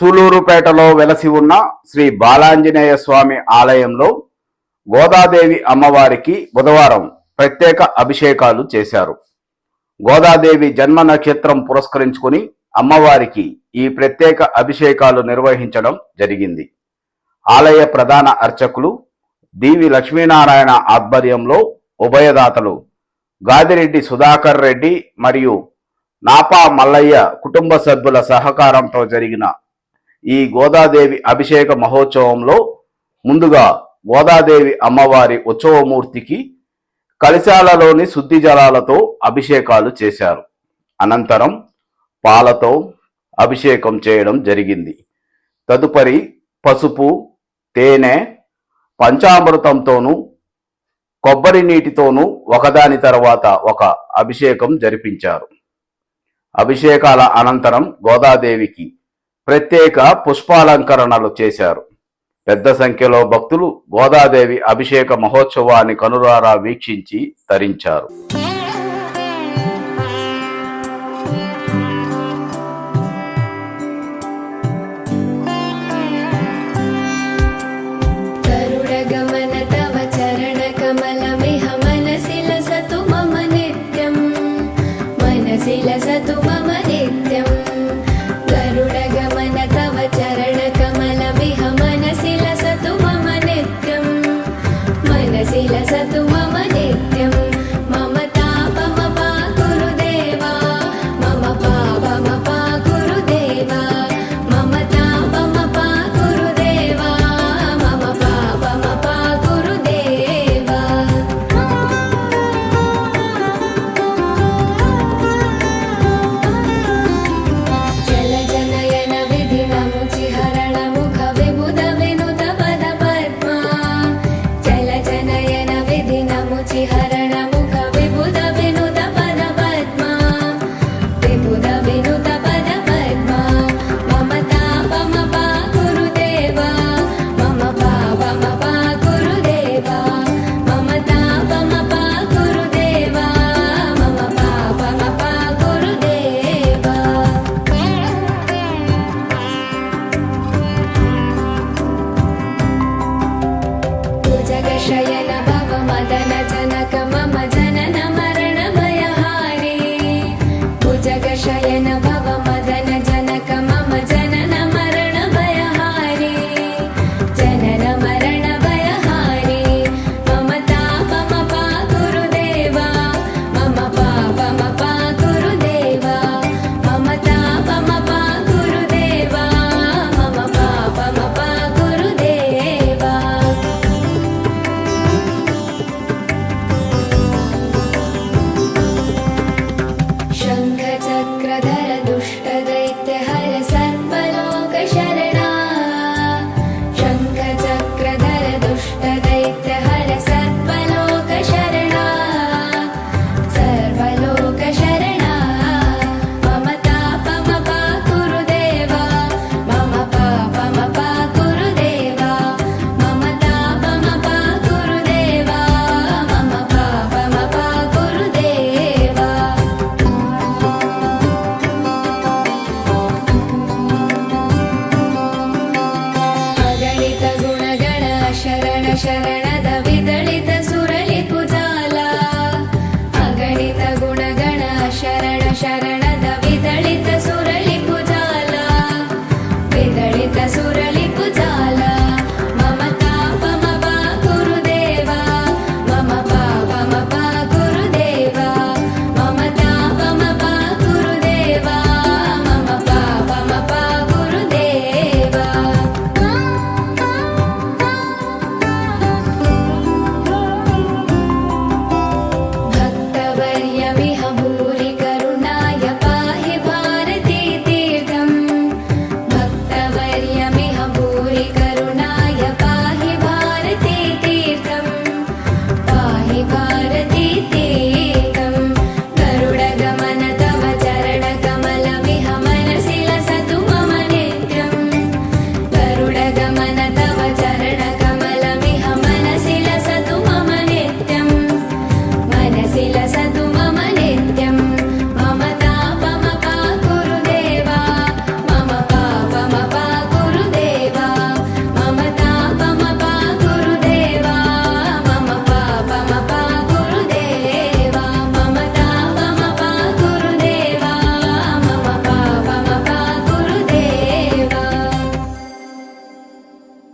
సూలూరుపేటలో వెలసి ఉన్న శ్రీ బాలాంజనేయ స్వామి ఆలయంలో గోదాదేవి అమ్మవారికి బుధవారం ప్రత్యేక అభిషేకాలు చేశారు. గోదాదేవి జన్మ నక్షత్రం పురస్కరించుకుని అమ్మవారికి ఈ ప్రత్యేక అభిషేకాలు నిర్వహించడం జరిగింది. ఆలయ ప్రధాన అర్చకులు దీవి లక్ష్మీనారాయణ ఆధ్వర్యంలో ఉభయదాతలు గాదిరెడ్డి సుధాకర్ రెడ్డి మరియు నాపా మల్లయ్య కుటుంబ సభ్యుల సహకారంతో జరిగిన ఈ గోదాదేవి అభిషేక మహోత్సవంలో ముందుగా గోదాదేవి అమ్మవారి ఉత్సవమూర్తికి కలిశాలలోని శుద్ధి జలాలతో అభిషేకాలు చేశారు. అనంతరం పాలతో అభిషేకం చేయడం జరిగింది. తదుపరి పసుపు తేనె పంచామృతంతోనూ కొబ్బరి నీటితోనూ ఒకదాని తర్వాత ఒక అభిషేకం జరిపించారు. అభిషేకాల అనంతరం గోదాదేవికి ప్రత్యేక పుష్పాలంకరణలు చేశారు. పెద్ద సంఖ్యలో భక్తులు గోదాదేవి అభిషేక మహోత్సవాన్ని కనురారా వీక్షించి తరించారు. శిల సతు మమ నిత్యం. శిలసతు మమ నెత్తి